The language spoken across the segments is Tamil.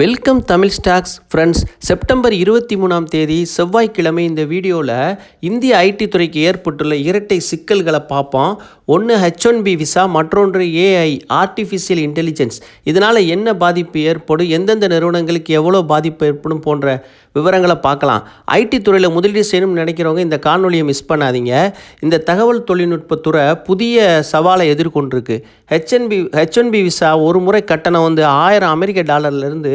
Welcome Tamil stocks friends September இருபத்தி மூணாம் தேதி செவ்வாய்க்கிழமை இந்த வீடியோவில் இந்திய ஐடி துறைக்கு ஏற்பட்டுள்ள இரட்டை சிக்கல்களை பார்ப்போம். ஒன்று ஹெச் ஒன் பி விசா மற்றொன்று ஏஐ ஆர்டிஃபிஷியல் இன்டெலிஜென்ஸ் இதனால் என்ன பாதிப்பு ஏற்படும்? எந்தெந்த நிறுவனங்களுக்கு எவ்வளோ பாதிப்பு ஏற்படும் போன்ற விவரங்களை பார்க்கலாம். ஐடி துறையில் முதலீடு செய்யணும்னு நினைக்கிறவங்க இந்த காணொலியை மிஸ் பண்ணாதீங்க. இந்த தகவல் தொழில்நுட்பத்துறை புதிய சவாலை எதிர்கொண்டிருக்கு. HNB H one B visa ஒரு முறை கட்டணம் வந்து ஆயிரம் அமெரிக்க டாலர்லேருந்து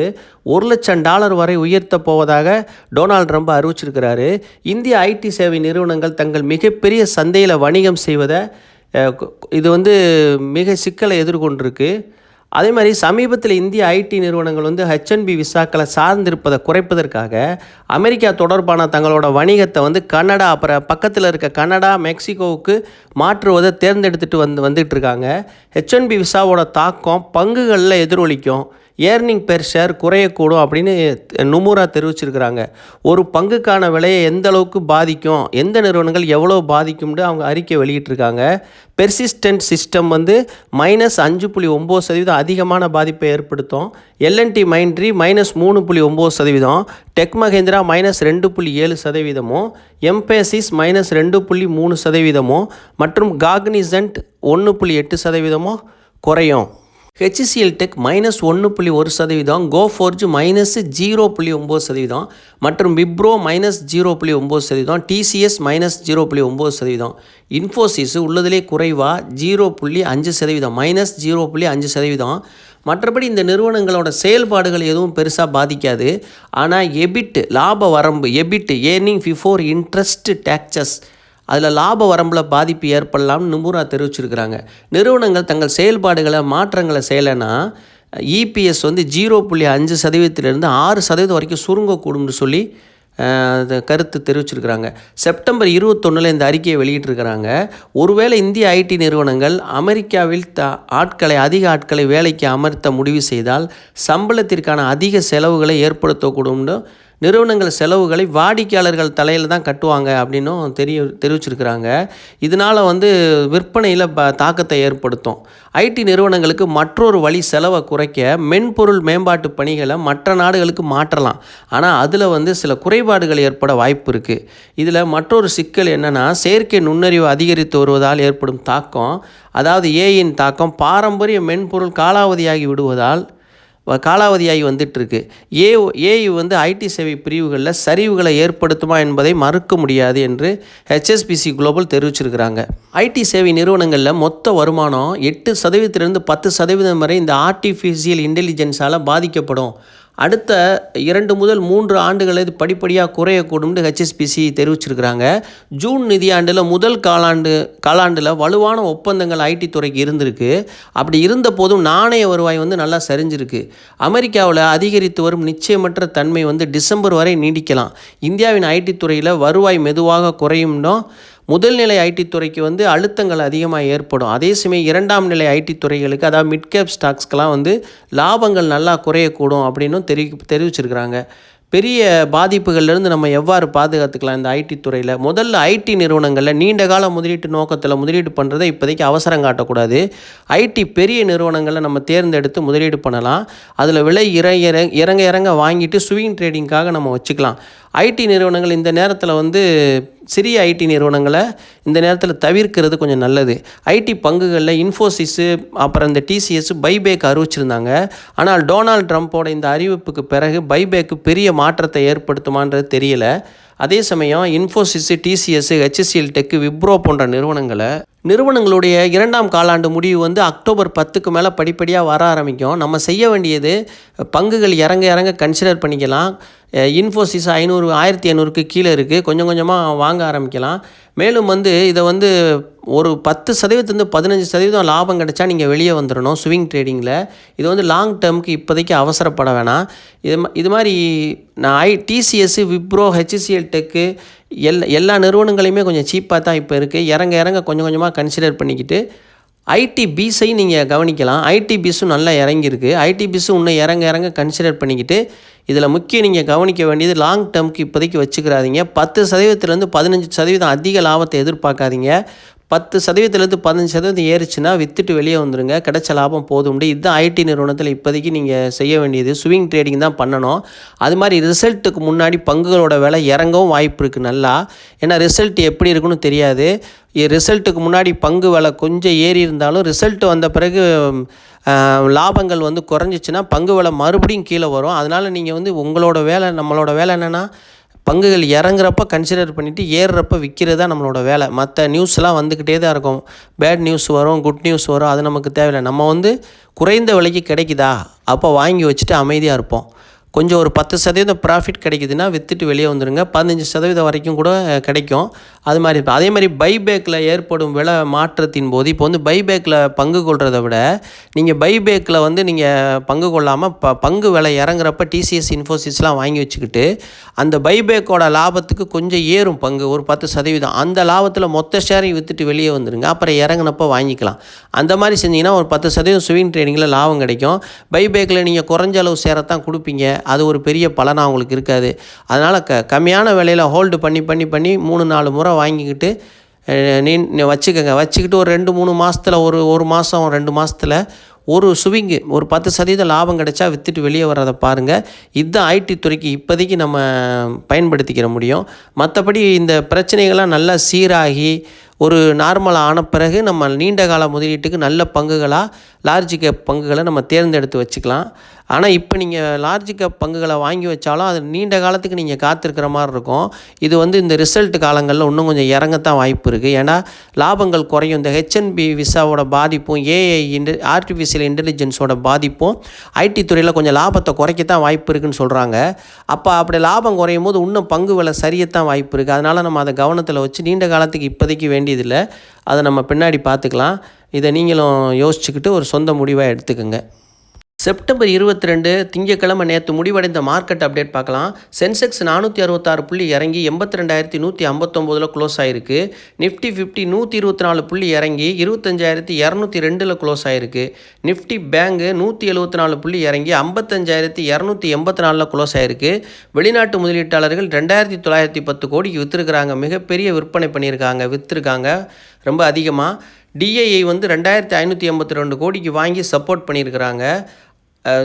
ஒரு லட்சம் டாலர் வரை உயர்த்த போவதாக டொனால்ட் ட்ரம்ப் அறிவிச்சிருக்கிறாரு. இந்திய ஐடி சேவை நிறுவனங்கள் தங்கள் மிகப்பெரிய சந்தையில் வணிகம் செய்வதை இது வந்து மிக சிக்கலை எதிர்கொண்டிருக்கு. அதே மாதிரி சமீபத்தில் இந்திய ஐடி நிறுவனங்கள் வந்து ஹெச்என்பி விசாக்களை சார்ந்திருப்பதை குறைப்பதற்காக அமெரிக்கா தொடர்பான தங்களோட வணிகத்தை வந்து கனடா அப்புறம் பக்கத்தில் இருக்க கனடா மெக்சிகோவுக்கு மாற்றுவதை தேர்ந்தெடுத்துட்டு வந்து வந்துட்டு இருக்காங்க. ஹெச்என்பி விசாவோட தாக்கம் பங்குகளில் எதிரொலிக்கும். ஏர்னிங் பெர் ஷேர் குறையக்கூடும் அப்படின்னு நுமுரா தெரிவிச்சிருக்கிறாங்க. ஒரு பங்குக்கான விலையை எந்த அளவுக்கு பாதிக்கும் எந்த நிறுவனங்கள் எவ்வளோ பாதிக்கும்னு அவங்க அறிக்கை வெளியிட்டிருக்காங்க. பெர்சிஸ்டன்ட் சிஸ்டம் வந்து மைனஸ் அஞ்சு புள்ளி ஒம்பது சதவீதம் அதிகமான பாதிப்பை ஏற்படுத்தும். எல்என்டி மைண்ட்ரி மைனஸ் மூணு புள்ளி ஒம்பது சதவீதம். டெக் மகேந்திரா மைனஸ் ரெண்டு புள்ளி ஏழு சதவீதமும். எம்பேசிஸ் மைனஸ் ரெண்டு புள்ளி மூணு சதவீதமும். மற்றும் காக்னிசன்ட் ஒன்று புள்ளி எட்டு சதவீதமும் குறையும். ஹெச்சிசிஎல் டெக் மைனஸ் ஒன்று புள்ளி ஒரு சதவீதம் கோஃபோர்ஜ் மைனஸ் ஜீரோ புள்ளி ஒம்பது சதவீதம் மற்றும் விப்ரோ மைனஸ் ஜீரோ புள்ளி ஒம்பது சதவீதம் டிசிஎஸ் மைனஸ் ஜீரோ புள்ளி ஒம்பது சதவீதம் இன்ஃபோசிஸ் உள்ளதிலே குறைவாக ஜீரோ புள்ளி அஞ்சு சதவீதம் மைனஸ் ஜீரோ புள்ளி அஞ்சு சதவீதம் மற்றபடி இந்த நிறுவனங்களோட செயல்பாடுகள் எதுவும் பெருசாக பாதிக்காது. ஆனால் எபிட் லாப வரம்பு EBIT earning before interest taxes அதில் லாப வரம்பில் பாதிப்பு ஏற்படலாம்னு நிபுணா தெரிவிச்சிருக்கிறாங்க. நிறுவனங்கள் தங்கள் செயல்பாடுகளை மாற்றங்களை செய்யலைன்னா இபிஎஸ் வந்து ஜீரோ புள்ளி அஞ்சு சதவீதத்திலிருந்து ஆறு சதவீதம் வரைக்கும் சுருங்கக்கூடும்னு சொல்லி கருத்து தெரிவிச்சிருக்கிறாங்க. செப்டம்பர் இருபத்தொன்னில் இந்த அறிக்கையை வெளியிட்டிருக்கிறாங்க. ஒருவேளை இந்திய ஐடி நிறுவனங்கள் அமெரிக்காவில் த ஆட்களை அதிக ஆட்களை வேலைக்கு அமர்த்த முடிவு செய்தால் சம்பளத்திற்கான அதிக செலவுகளை ஏற்படுத்தக்கூடும்னு நிறுவனங்கள் செலவுகளை வாடிக்கையாளர்கள் தலையில் தான் கட்டுவாங்க அப்படின்னும் தெரிய தெரிவிச்சிருக்கிறாங்க. இதனால் வந்து விற்பனையில் ப தாக்கத்தை ஏற்படுத்தும். ஐடி நிறுவனங்களுக்கு மற்றொரு வழி செலவை குறைக்க மென்பொருள் மேம்பாட்டு பணிகளை மற்ற நாடுகளுக்கு மாற்றலாம். ஆனால் அதில் வந்து சில குறைபாடுகள் ஏற்பட வாய்ப்பு இருக்குது இதில் மற்றொரு சிக்கல் என்னென்னா செயற்கை நுண்ணறிவு அதிகரித்து வருவதால் ஏற்படும் தாக்கம். அதாவது ஏயின் தாக்கம் பாரம்பரிய மென்பொருள் காலாவதியாகி விடுவதால் காலாவதியாகி வந்துட்டுருக்கு. ஏ ஏஐ வந்து ஐடி சேவை பிரிவுகளில் சரிவுகளை ஏற்படுத்துமா என்பதை மறுக்க முடியாது என்று ஹெச்எஸ்பிசி குளோபல் தெரிவிச்சிருக்கிறாங்க. ஐடி சேவை நிறுவனங்களில் மொத்த வருமானம் எட்டு சதவீதத்திலிருந்து பத்து சதவீதம் வரை இந்த ஆர்டிஃபிஷியல் இன்டெலிஜென்ஸால் பாதிக்கப்படும். அடுத்த இரண்டு முதல் மூன்று ஆண்டுகள் இது படிப்படியாக குறையக்கூடும்னு ஹெச்எஸ்பிசி தெரிவிச்சிருக்கிறாங்க. ஜூன் நிதியாண்டில் முதல் காலாண்டு காலாண்டில் வலுவான ஒப்பந்தங்கள் ஐடி துறைக்கு இருந்திருக்கு. அப்படி இருந்த போதும் நாணய வருவாய் வந்து நல்லா சரிஞ்சிருக்கு. அமெரிக்காவில் அதிகரித்து வரும் நிச்சயமற்ற தன்மை வந்து டிசம்பர் வரை நீடிக்கலாம். இந்தியாவின் ஐடி துறையில் வருவாய் மெதுவாக குறையும்னோ முதல் நிலை ஐடி துறைக்கு வந்து அழுத்தங்கள் அதிகமாக ஏற்படும். அதே சமயம் இரண்டாம் நிலை ஐடி துறைகளுக்கு அதாவது மிட்கேப் ஸ்டாக்ஸ்க்கெலாம் வந்து லாபங்கள் நல்லா குறையக்கூடும் அப்படின்னும் தெரிவி தெரிவிச்சிருக்கிறாங்க. பெரிய பாதிப்புகள்லேருந்து நம்ம எவ்வாறு பாதுகாத்துக்கலாம் இந்த ஐடி துறையில்? முதல்ல ஐடி நிறுவனங்களில் நீண்ட கால முதலீட்டு நோக்கத்தில் முதலீடு பண்ணுறதை இப்போதைக்கு அவசரம் காட்டக்கூடாது. ஐடி பெரிய நிறுவனங்களை நம்ம தேர்ந்தெடுத்து முதலீடு பண்ணலாம். அதில் விலை இறங்க இற- இறங்க இறங்க வாங்கிட்டு ஸ்விங் ட்ரேடிங்காக நம்ம வச்சுக்கலாம். ஐடி நிறுவனங்கள் இந்த நேரத்தில் வந்து சிறிய ஐடி நிறுவனங்களை இந்த நேரத்தில் தவிர்க்கிறது கொஞ்சம் நல்லது. ஐடி பங்குகளில் இன்ஃபோசிஸு அப்புறம் இந்த டிசிஎஸ் பைபேக் அறிவிச்சிருந்தாங்க. ஆனால் டொனால்ட் ட்ரம்ப்போட இந்த அறிவிப்புக்கு பிறகு பைபேக்கு பெரிய மாற்றத்தை ஏற்படுத்துமான்றது தெரியல. அதே சமயம் Infosys TCS HCL tech Wipro போன்ற நிறுவனங்களை நிறுவனங்களுடைய இரண்டாம் காலாண்டு முடிவு வந்து அக்டோபர் பத்துக்கு மேலே படிப்படியாக வர ஆரம்பிக்கும். நம்ம செய்ய வேண்டியது பங்குகள் இறங்க இறங்க கன்சிடர் பண்ணிக்கலாம். இன்ஃபோசிஸ் ஐநூறு ஆயிரத்தி ஐநூறுக்கு கீழே இருக்குது கொஞ்சம் கொஞ்சமாக வாங்க ஆரம்பிக்கலாம். மேலும் வந்து இதை வந்து ஒரு பத்து சதவீதத்துலேருந்து பதினஞ்சு சதவீதம் லாபம் கிடைச்சா நீங்கள் வெளியே வந்துடணும் ஸ்விங் ட்ரேடிங்கில் இது வந்து லாங் டேர்முக்கு இப்போதைக்கு அவசரப்பட வேணாம். இது இது மாதிரி நான் ஐ டிசிஎஸ் விப்ரோ ஹெச்சிசிஎல் டெக்கு எல் எல்லா நிறுவனங்களையுமே கொஞ்சம் சீப்பாக தான் இப்போ இருக்குது இறங்க இறங்க கொஞ்சம் கொஞ்சமாக கன்சிடர் பண்ணிக்கிட்டு ஐடி பீஸையும் நீங்கள் கவனிக்கலாம். ஐடி பீஸும் நல்லா இறங்கியிருக்கு. ஐடி பீஸும் இன்னும் இறங்க இறங்க கன்சிடர் பண்ணிக்கிட்டு இதில் முக்கியம் நீங்கள் கவனிக்க வேண்டியது லாங் டேர்முக்கு இப்போதைக்கு வச்சுக்கிறாதீங்க. பத்து சதவீதத்துலேருந்து பதினஞ்சு சதவீதம் அதிக லாபத்தை எதிர்பார்க்காதீங்க. பத்து சதவீதத்துலேருந்து பதினஞ்சு சதவீதம் ஏறிச்சுன்னா விற்றுட்டு வெளியே வந்துடுங்க கிடைச்ச லாபம் போதும் இதுதான் ஐடி நிறுவனத்தில் இப்போதைக்கு நீங்கள் செய்ய வேண்டியது. ஸ்விங் ட்ரேடிங் தான் பண்ணணும். அது மாதிரி ரிசல்ட்டுக்கு முன்னாடி பங்குகளோட விலை இறங்கவும் வாய்ப்பு இருக்குது நல்லா. ஏன்னா ரிசல்ட் எப்படி இருக்குன்னு தெரியாது. ரிசல்ட்டுக்கு முன்னாடி பங்கு விலை கொஞ்சம் ஏறி இருந்தாலும் ரிசல்ட் வந்த பிறகு லாபங்கள் வந்து குறைஞ்சிச்சின்னா பங்கு விலை மறுபடியும் கீழே வரும். அதனால் நீங்கள் வந்து உங்களோட வேலை நம்மளோட வேலை என்னென்னா பங்குகள் இறங்குறப்ப கன்சிடர் பண்ணிவிட்டு ஏறுறப்ப விற்கிறது தான் நம்மளோட வேலை. மற்ற நியூஸ்லாம் வந்துக்கிட்டே தான் இருக்கும். பேட் நியூஸ் வரும் குட் நியூஸ் வரும் அது நமக்கு தேவையில்லை. நம்ம வந்து குறைந்த விலைக்கு கிடைக்குதா? அப்போ வாங்கி வச்சுட்டு அமைதியாக இருப்போம். கொஞ்சம் ஒரு பத்து சதவீதம் ப்ராஃபிட் கிடைக்குதுன்னா விற்றுட்டு வெளியே வந்துடுங்க பதினஞ்சு சதவீதம் வரைக்கும் கூட கிடைக்கும். அது மாதிரி இருக்கும் அதே மாதிரி பைபேக்கில் ஏற்படும் விலை மாற்றத்தின் போது இப்போ வந்து பைபேக்கில் பங்கு கொள்றதை விட நீங்கள் பைபேக்கில் வந்து நீங்கள் பங்கு கொள்ளாமல் ப பங்கு விலை இறங்குறப்ப டிசிஎஸ் இன்ஃபோசிஸ்லாம் வாங்கி வச்சுக்கிட்டு அந்த பைபேக்கோட லாபத்துக்கு கொஞ்சம் ஏறும் பங்கு. ஒரு பத்து சதவீதம். அந்த லாபத்தில் மொத்த ஷேரையும் விற்றுட்டு வெளியே வந்துடுங்க அப்புறம் இறங்குனப்போ வாங்கிக்கலாம். அந்த மாதிரி செஞ்சீங்கன்னா ஒரு பத்து சதவீதம் ஸ்விங் ட்ரேடிங்கில் லாபம் கிடைக்கும். பைபேக்கில் நீங்கள் குறைஞ்ச அளவு சேரத்தான் கொடுப்பீங்க. அது ஒரு பெரிய பலனாக உங்களுக்கு இருக்காது. அதனால் க கம்மியான விலையில் ஹோல்டு பண்ணி பண்ணி பண்ணி மூணு நாலு முறை வாங்கிக்கிட்டு நீ நீ வச்சுக்கோங்க. வச்சுக்கிட்டு ஒரு ரெண்டு மூணு மாதத்தில் ஒரு ஒரு மாதம் ரெண்டு மாதத்தில் ஒரு சுவிங்கு ஒரு பத்து சதவீதம் லாபம் கிடைச்சா விற்றுட்டு வெளியே வர்றதை பாருங்கள் இதுதான் ஐடி துறைக்கு இப்போதைக்கு நம்ம பயன்படுத்திக்கிற முடியும். மற்றபடி இந்த பிரச்சனைகள்லாம் நல்லா சீராகி ஒரு நார்மலாக ஆன பிறகு நம்ம நீண்ட கால முதலீட்டுக்கு நல்ல பங்குகளாக லார்ஜ் கேப் பங்குகளை நம்ம தேர்ந்தெடுத்து வச்சுக்கலாம். ஆனால் இப்போ நீங்கள் லார்ஜ் கேப் பங்குகளை வாங்கி வச்சாலும் அது நீண்ட காலத்துக்கு நீங்கள் காத்திருக்கிற மாதிரி இருக்கும். இது வந்து இந்த ரிசல்ட் காலங்களில் இன்னும் கொஞ்சம் இறங்கத்தான் வாய்ப்பு இருக்குது ஏன்னா லாபங்கள் குறையும். இந்த ஹெச்என்பி விசாவோட பாதிப்பும் ஏஐ இன்ட ஆர்டிஃபிஷியல் இன்டெலிஜென்ஸோட பாதிப்பும் ஐடி துறையில் கொஞ்சம் லாபத்தை குறைக்கத்தான் வாய்ப்பு இருக்குதுன்னு சொல்கிறாங்க அப்போ அப்படி லாபம் குறையும் போது இன்னும் பங்கு விலை சரியத்தான் வாய்ப்பு இருக்குது அதனால் நம்ம அதை கவனத்தில் வச்சு நீண்ட காலத்துக்கு இப்போதைக்கு வேண்டியதில்லை. அதை நம்ம பின்னாடி பார்த்துக்கலாம். இதை நீங்களும் யோசிச்சுக்கிட்டு ஒரு சொந்த முடிவாக எடுத்துக்கோங்க. செப்டம்பர் இருபத்தி ரெண்டு திங்கக்கிழமை நேற்று முடிவடைந்த மார்க்கெட் அப்டேட் பார்க்கலாம். சென்செக்ஸ் நானூற்றி அறுபத்தாறு புள்ளி இறங்கி எண்பத்தி ரெண்டாயிரத்தி நூற்றி ஐம்பத்தொம்போதில் க்ளோஸ் ஆயிருக்கு. நிஃப்டி ஃபிஃப்டி நூற்றி இருபத்தி நாலு புள்ளி இறங்கி இருபத்தஞ்சாயிரத்தி இரநூத்தி ரெண்டில் க்ளோஸ் ஆயிருக்கு. நிஃப்டி பேங்கு நூற்றி எழுபத்தி நாலு புள்ளி இறங்கி ஐம்பத்தஞ்சாயிரத்தி இரநூத்தி எண்பத்தி நாலில் க்ளோஸ் ஆயிருக்கு. வெளிநாட்டு முதலீட்டாளர்கள் ரெண்டாயிரத்தி தொள்ளாயிரத்தி பத்து கோடிக்கு விற்றுருக்குறாங்க மிகப்பெரிய விற்பனை பண்ணியிருக்காங்க விற்றுருக்காங்க ரொம்ப அதிகமாக டிஐஐ வந்து ரெண்டாயிரத்தி ஐநூற்றி எண்பத்தி ரெண்டு கோடிக்கு வாங்கி சப்போர்ட் பண்ணியிருக்கிறாங்க.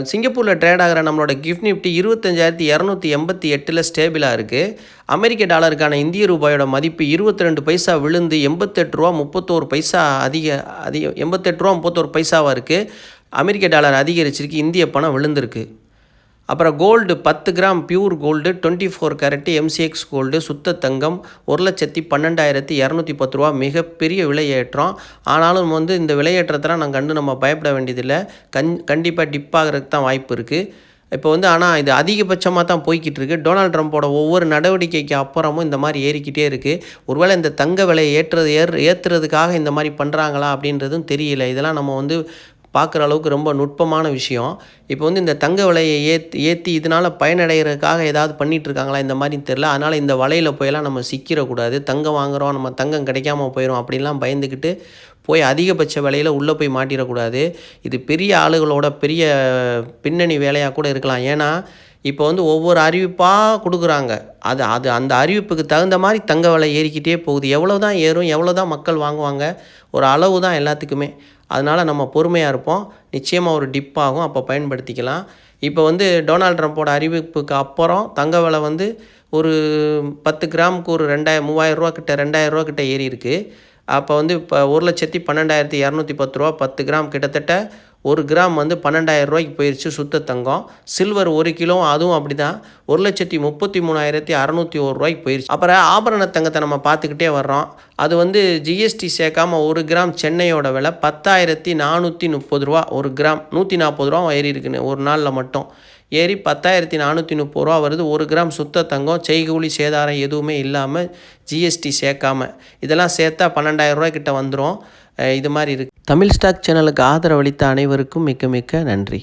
சிங்கப்பூரில் ட்ரேட் ஆகிற நம்மளோட கிஃப்ட் நிஃப்டி இருபத்தஞ்சாயிரத்தி இரநூத்தி எண்பத்தி எட்டில் ஸ்டேபிளாக இருக்குது அமெரிக்க டாலருக்கான இந்திய ரூபாயோட மதிப்பு இருபத்தி ரெண்டு பைசா விழுந்து எண்பத்தெட்டு ரூபா முப்பத்தோரு பைசா அதிக அதிக எண்பத்தெட்டு ரூபா முப்பத்தோரு பைசாவாக இருக்குது அமெரிக்க டாலர் அதிகரிச்சிருக்கு இந்திய பணம் விழுந்திருக்கு. அப்புறம் கோல்டு பத்து gram pure gold twenty four carat MCX gold சுத்த தங்கம் ஒரு லட்சத்தி பன்னெண்டாயிரத்தி இரநூத்தி பத்து ரூபா. மிகப்பெரிய விலையேற்றம். ஆனாலும் வந்து இந்த விலையேற்றத்தெல்லாம் நாங்கள் கண்டு நம்ம பயப்பட வேண்டியதில்லை. கண் கண்டிப்பாக டிப்பாகிறதுக்கு தான் வாய்ப்பு இருக்குது இப்போ வந்து ஆனால் இது அதிகபட்சமாக தான் போய்கிட்டு இருக்கு. டொனால்ட் ட்ரம்ப்போட ஒவ்வொரு நடவடிக்கைக்கு அப்புறமும் இந்த மாதிரி ஏறிக்கிட்டே இருக்குது ஒருவேளை இந்த தங்க விலையை ஏற்றுறது ஏற் ஏற்றுறதுக்காக இந்த மாதிரி பண்ணுறாங்களா அப்படின்றதும் தெரியல. இதெல்லாம் நம்ம வந்து பார்க்குற அளவுக்கு ரொம்ப நுட்பமான விஷயம். இப்போ வந்து இந்த தங்க விலையை ஏற்றி ஏற்றி இதனால் பயனடைகிறதுக்காக ஏதாவது பண்ணிகிட்ருக்காங்களா இந்த மாதிரி தெரில அதனால் இந்த வலையில் போயெல்லாம் நம்ம சிக்கிடக்கூடாது தங்கம் வாங்குறோம் நம்ம தங்கம் கிடைக்காம போயிடும் அப்படின்லாம் பயந்துக்கிட்டு போய் அதிகபட்ச விலையில் உள்ளே போய் மாட்டிடக்கூடாது. இது பெரிய ஆளுகளோட பெரிய பின்னணி வேலையாக கூட இருக்கலாம். ஏன்னா இப்போ வந்து ஒவ்வொரு அறிவிப்பாக கொடுக்குறாங்க. அது அது அந்த அறிவிப்புக்கு தகுந்த மாதிரி தங்க விலை ஏறிக்கிட்டே போகுது. எவ்வளோ தான் ஏறும் எவ்வளோ தான் மக்கள் வாங்குவாங்க? ஒரு அளவு தான் எல்லாத்துக்குமே. அதனால் நம்ம பொறுமையாக இருப்போம். நிச்சயமாக ஒரு டிப் ஆகும். அப்போ பயன்படுத்திக்கலாம். இப்போ வந்து டொனால்ட் ட்ரம்ப்போட அறிவிப்புக்கு அப்புறம் தங்க விலை வந்து ஒரு பத்து கிராமுக்கு ஒரு ரெண்டாயிரம் மூவாயிரரூவா கிட்ட ரெண்டாயிரம் ரூபா கிட்ட ஏறி இருக்கு அப்போ வந்து இப்போ ஒரு லட்சத்தி பன்னெண்டாயிரத்தி இரநூத்தி பத்து ரூபா பத்து கிராம் கிட்டத்தட்ட ஒரு கிராம் வந்து பன்னெண்டாயிரம் ரூபாய்க்கு போயிடுச்சு சுத்த தங்கம். சில்வர் ஒரு கிலோ அதுவும் அப்படி தான் ஒரு லட்சத்தி முப்பத்தி மூணாயிரத்தி அறநூற்றி ஒரு ரூபாய்க்கு போயிடுச்சு அப்புறம் ஆபரண தங்கத்தை நம்ம பார்த்துக்கிட்டே வர்றோம். அது வந்து ஜிஎஸ்டி சேர்க்காமல் ஒரு கிராம் சென்னையோட விலை பத்தாயிரத்தி நானூற்றி முப்பது ரூபா. ஒரு கிராம் நூற்றி நாற்பது ரூபா ஏறி இருக்குன்னு ஒரு நாளில் மட்டும். ஏறி பத்தாயிரத்தி நானூற்றி முப்பது ரூபா வருது. ஒரு கிராம் சுத்த தங்கம் செய்கூலி சேதாரம் எதுவுமே இல்லாமல் ஜிஎஸ்டி சேர்க்காம. இதெல்லாம் சேர்த்தா பன்னெண்டாயிரம் ரூபாய்க்கிட்ட வந்துடும் இது மாதிரி இருக்குது தமிழ் ஸ்டாக் சேனலுக்கு ஆதரவளித்த அனைவருக்கும் மிக்க மிக்க நன்றி.